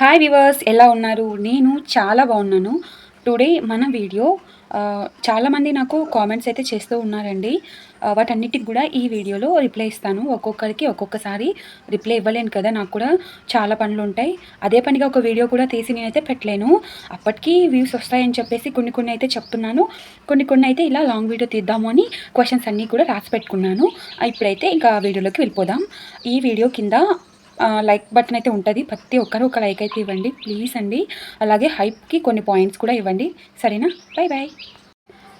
Hi viewers ఎలా ఉన్నారు? నేను చాలా బాగున్నాను. టుడే మన వీడియో చాలామంది నాకు కామెంట్స్ అయితే చేస్తూ ఉన్నారండి. వాటన్నిటికి కూడా ఈ వీడియోలో రిప్లై ఇస్తాను. ఒక్కొక్కరికి ఒక్కొక్కసారి రిప్లై ఇవ్వలేను కదా నాకు కూడా చాలా పనులు ఉంటాయి. అదే పనిగా ఒక వీడియో కూడా తీసి నేనైతే పెట్టలేను. అప్పటికి వ్యూస్ వస్తాయని చెప్పేసి కొన్ని కొన్ని అయితే చెప్తున్నాను. కొన్ని కొన్ని అయితే ఇలా లాంగ్ వీడియో తీద్దాము అని క్వశ్చన్స్ అన్నీ కూడా రాసి పెట్టుకున్నాను. ఇప్పుడైతే ఇంకా వీడియోలోకి వెళ్ళిపోదాం. ఈ వీడియో కింద లైక్ బటన్ అయితే ఉంటుంది. ప్రతి ఒక్కరు ఒక లైక్ అయితే ఇవ్వండి. ప్లీజ్ అండి. అలాగే హైప్కి కొన్ని పాయింట్స్ కూడా ఇవ్వండి. సరేనా? బాయ్ బాయ్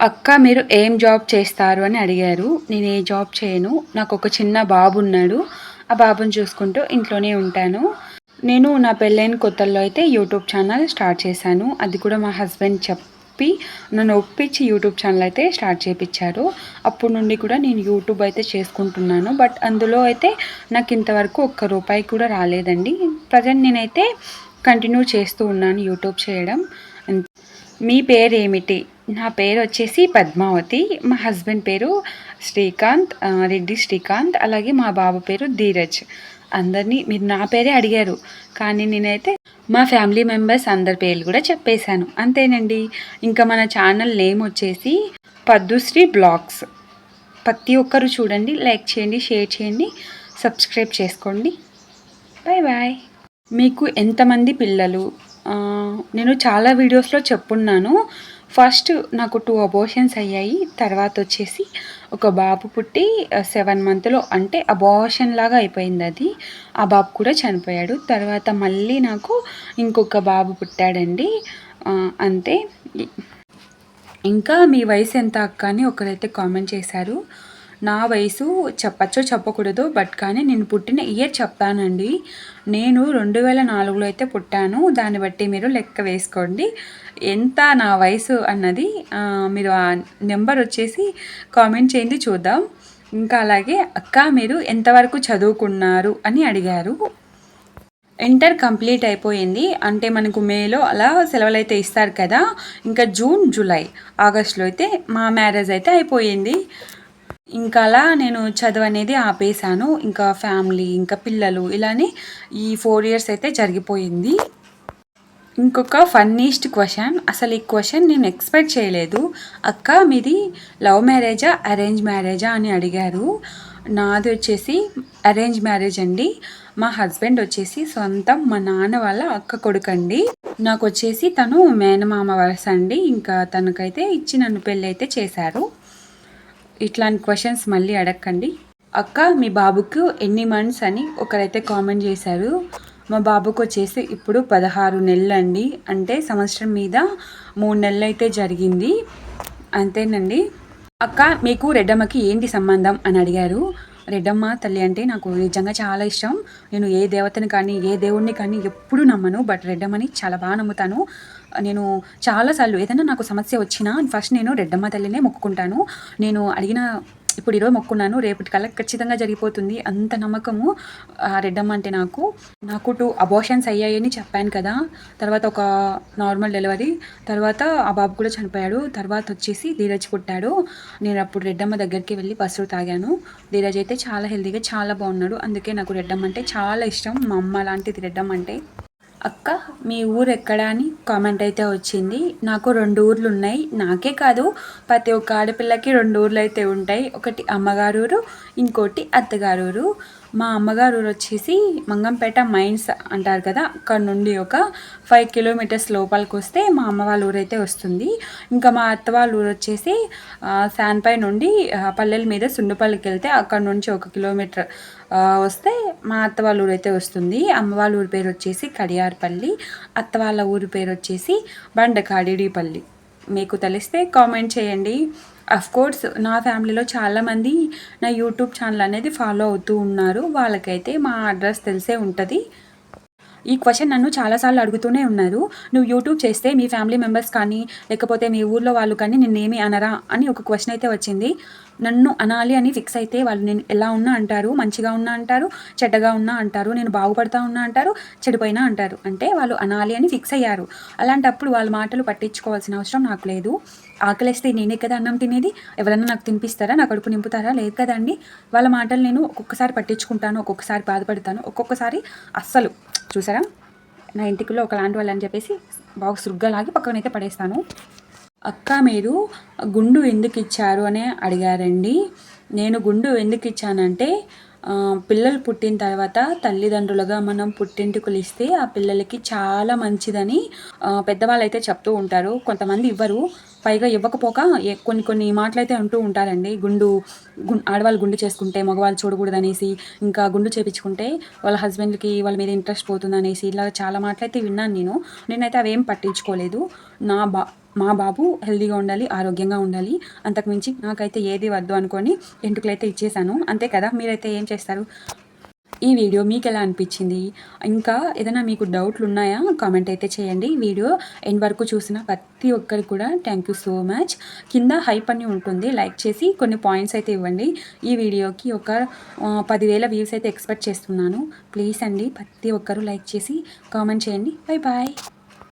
అక్క మీరు ఏం జాబ్ చేస్తారు అని అడిగారు. నేను ఏ జాబ్ చేయను. నాకు ఒక చిన్న బాబు ఉన్నాడు. ఆ బాబుని చూసుకుంటూ ఇంట్లోనే ఉంటాను. నేను నా పెళ్ళైన కొత్తల్లో అయితే యూట్యూబ్ ఛానల్ స్టార్ట్ చేశాను. అది కూడా మా హస్బెండ్ చెప్ చెప్పి నన్ను ఒప్పించి యూట్యూబ్ ఛానల్ అయితే స్టార్ట్ చేయించారు అప్పటి నుండి కూడా నేను యూట్యూబ్ అయితే చేసుకుంటున్నాను. బట్ అందులో అయితే నాకు ఇంతవరకు ఒక్క రూపాయి కూడా రాలేదండి. ప్రజెంట్ నేనైతే కంటిన్యూ చేస్తూ ఉన్నాను యూట్యూబ్ చేయడం. మీ పేరు ఏమిటి నా పేరు వచ్చేసి పద్మావతి. మా హస్బెండ్ పేరు శ్రీకాంత్ రెడ్డి శ్రీకాంత్ అలాగే మా బాబు పేరు ధీరజ్. అందరినీ మీరు నా పేరే అడిగారు. కానీ నేనైతే మా ఫ్యామిలీ మెంబర్స్ అందరి పేర్లు కూడా చెప్పేశాను. అంతేనండి. ఇంకా మన ఛానల్ నేమ్ వచ్చేసి పద్దుశ్రీ బ్లాగ్స్. ప్రతి ఒక్కరు చూడండి లైక్ చేయండి షేర్ చేయండి సబ్స్క్రైబ్ చేసుకోండి. Bye bye. మీకు ఎంతమంది పిల్లలు? నేను చాలా వీడియోస్లో చెప్పున్నాను. ఫస్ట్ నాకు టూ అబోషన్స్ అయ్యాయి. తర్వాత వచ్చేసి ఒక బాబు పుట్టి సెవెన్ మంత్లో అంటే అబార్షన్ లాగా అయిపోయింది అది. ఆ బాబు కూడా చనిపోయాడు. తర్వాత మళ్ళీ నాకు ఇంకొక బాబు పుట్టాడండి. అంతే. ఇంకా మీ వయసు ఎంత అక్క అని ఒకరైతే కామెంట్ చేశారు. నా వయసు చెప్పచ్చో చెప్పకూడదు బట్ కానీ నేను పుట్టిన ఇయర్ చెప్తానండి. నేను రెండు వేల నాలుగులో అయితే పుట్టాను. దాన్ని బట్టి మీరు లెక్క వేసుకోండి. ఎంత నా వయసు అన్నది మీరు ఆ నెంబర్ వచ్చేసి కామెంట్ చేయండి చూద్దాం. ఇంకా అలాగే అక్క మీరు ఎంతవరకు చదువుకున్నారు అని అడిగారు. ఇంటర్ కంప్లీట్ అయిపోయింది. అంటే మనకు మేలో అలా సెలవులు అయితే ఇస్తారు కదా. ఇంకా జూన్ జూలై ఆగస్టులో అయితే మా మ్యారేజ్ అయితే అయిపోయింది. ఇంకా అలా నేను చదువు అనేది ఆపేసాను ఇంకా ఫ్యామిలీ ఇంకా పిల్లలు ఇలానే ఈ ఫోర్ ఇయర్స్ అయితే జరిగిపోయింది. ఇంకొక ఫన్నీస్ట్ క్వశ్చన్. అసలు ఈ క్వశ్చన్ నేను ఎక్స్పెక్ట్ చేయలేదు. అక్క మీది లవ్ మ్యారేజా అరేంజ్ మ్యారేజా అని అడిగారు. నాది వచ్చేసి అరేంజ్ మ్యారేజ్ అండి. మా హస్బెండ్ వచ్చేసి సొంతం మా నాన్న వాళ్ళ అక్క కొడుకండి. నాకు వచ్చేసి తను మేనమామ వరస అండి. ఇంకా తనకైతే ఇచ్చి నన్ను పెళ్ళి అయితే చేశారు. ఇట్లాంటి క్వశ్చన్స్ మళ్ళీ అడగండి అక్క మీ బాబుకు ఎన్ని మంత్స్ అని ఒకరైతే కామెంట్ చేశారు. మా బాబుకు వచ్చేసి ఇప్పుడు పదహారు నెలలు అండి అంటే సంవత్సరం మీద మూడు నెలలు అయితే జరిగింది. అంతేనండి. అక్క మీకు రెడ్డమ్మకి ఏంటి సంబంధం అని అడిగారు. రెడ్డమ్మ తల్లి అంటే నాకు నిజంగా చాలా ఇష్టం. నేను ఏ దేవతని కానీ ఏ దేవుణ్ణి కానీ ఎప్పుడూ నమ్మను. బట్ రెడ్డమ్మని చాలా బాగా నమ్ముతాను. నేను చాలాసార్లు ఏదైనా నాకు సమస్య వచ్చినా ఫస్ట్ నేను రెడ్డమ్మ తల్లినే మొక్కుకుంటాను. నేను అడిగిన ఇప్పుడు ఈరోజు మొక్కున్నాను రేపటి కల్లా ఖచ్చితంగా జరిగిపోతుంది అంత నమ్మకము ఆ రెడ్డమ్మ అంటే నాకు. నాకు టూ అబోషన్స్ అయ్యాయని చెప్పాను కదా. తర్వాత ఒక నార్మల్ డెలివరీ తర్వాత ఆ బాబు కూడా చనిపోయాడు తర్వాత వచ్చేసి ధీరజ్ పుట్టాడు. నేను అప్పుడు రెడ్డమ్మ దగ్గరికి వెళ్ళి పసురు తాగాను. ధీరజ్ అయితే చాలా హెల్తీగా చాలా బాగున్నాడు. అందుకే నాకు రెడ్డమ్మ అంటే చాలా ఇష్టం. మా అమ్మ లాంటిది రెడ్డమ్మ అంటే అక్క మీ ఊరు ఎక్కడ అని కామెంట్ అయితే వచ్చింది. నాకు రెండు ఊర్లు ఉన్నాయి. నాకే కాదు ప్రతి ఒక్క ఆడపిల్లకి రెండు ఊర్లు అయితే ఉంటాయి. ఒకటి అమ్మగారు ఊరు ఇంకోటి అత్తగారు ఊరు మా అమ్మగారు ఊరు వచ్చేసి మంగంపేట మైన్స్ అంటారు కదా అక్కడ నుండి ఒక ఫైవ్ కిలోమీటర్స్ లోపలికి వస్తే మా అమ్మ వాళ్ళ ఊరైతే వస్తుంది. ఇంకా మా అత్త వాళ్ళ ఊరు వచ్చేసి శాన్పై నుండి పల్లెల మీద సుండుపల్లికి వెళ్తే అక్కడ నుంచి ఒక కిలోమీటర్ వస్తే మా అత్త వాళ్ళ ఊరు అయితే వస్తుంది. అమ్మ వాళ్ళ ఊరి పేరు వచ్చేసి కడియార్పల్లి అత్త వాళ్ళ ఊరి పేరు వచ్చేసి బండకాడిడిపల్లి. మీకు తెలిస్తే కామెంట్ చేయండి. కోర్స్ నా ఫ్యామిలీలో చాలామంది నా యూట్యూబ్ ఛానల్ అనేది ఫాలో అవుతూ ఉన్నారు. వాళ్ళకైతే మా అడ్రస్ తెలిసే ఉంటుంది. ఈ క్వశ్చన్ నన్ను చాలాసార్లు అడుగుతూనే ఉన్నారు. నువ్వు యూట్యూబ్ చేస్తే మీ ఫ్యామిలీ మెంబర్స్ కానీ లేకపోతే మీ ఊర్లో వాళ్ళు కానీ నిన్నేమి అనరా అని ఒక క్వశ్చన్ అయితే వచ్చింది. నన్ను అనాలి అని ఫిక్స్ అయితే వాళ్ళు నేను ఎలా ఉన్నా అంటారు మంచిగా ఉన్నా అంటారు చెడ్డగా ఉన్నా అంటారు నేను బాగుపడతా ఉన్నా అంటారు చెడిపోయినా అంటారు. అంటే వాళ్ళు అనాలి అని ఫిక్స్ అయ్యారు. అలాంటప్పుడు వాళ్ళ మాటలు పట్టించుకోవాల్సిన అవసరం నాకు లేదు. ఆకలిస్తే నేనే కదా అన్నం తినేది? ఎవరన్నా నాకు తినిపిస్తారా? నా కడుపు నింపుతారా? లేదు కదండి. వాళ్ళ మాటలు నేను ఒక్కొక్కసారి పట్టించుకుంటాను ఒక్కొక్కసారి బాధపడతాను ఒక్కొక్కసారి అస్సలు చూసారా? నా ఇంటికిలో ఒకలాంటి వాళ్ళు అని చెప్పేసి బాగా సురుగ్గా లాగి పక్కనైతే పడేస్తాను. అక్క మీరు గుండు ఎందుకు ఇచ్చారు? అని అడిగారండి. నేను గుండు ఎందుకు ఇచ్చానంటే పిల్లలు పుట్టిన తర్వాత తల్లిదండ్రులుగా మనం పుట్టింటికలు ఇస్తే ఆ పిల్లలకి చాలా మంచిదని పెద్దవాళ్ళు అయితే చెప్తూ ఉంటారు. కొంతమంది ఇవ్వరు. పైగా ఇవ్వకపోక కొన్ని కొన్ని మాటలు అయితే అంటూ ఉంటారండి. గుండు ఆడవాళ్ళు గుండు చేసుకుంటే మగవాళ్ళు చూడకూడదు అనేసి ఇంకా గుండు చేపించుకుంటే వాళ్ళ హస్బెండ్కి వాళ్ళ మీద ఇంట్రెస్ట్ పోతుంది అనేసి ఇలా చాలా మాటలు అయితే విన్నాను నేను. నేనైతే అవేం పట్టించుకోలేదు. నా బా మా బాబు హెల్దీగా ఉండాలి ఆరోగ్యంగా ఉండాలి. అంతకుమించి నాకైతే ఏది వద్దు అనుకొని ఎంటుకలు అయితే ఇచ్చేసాను అంతే కదా? మీరైతే ఏం చేస్తారు? ఈ వీడియో మీకు ఎలా అనిపించింది? ఇంకా ఏదైనా మీకు డౌట్లు ఉన్నాయా కామెంట్ అయితే చేయండి. వీడియో ఎండ్ వరకు చూసిన ప్రతి ఒక్కరికి కూడా థ్యాంక్ యూ సో మచ్ కింద హైప్ అని ఉంటుంది. లైక్ చేసి కొన్ని పాయింట్స్ అయితే ఇవ్వండి. ఈ వీడియోకి ఒక పదివేల వ్యూస్ అయితే ఎక్స్పెక్ట్ చేస్తున్నాను. ప్లీజ్ అండి ప్రతి ఒక్కరూ లైక్ చేసి కామెంట్ చేయండి. Bye bye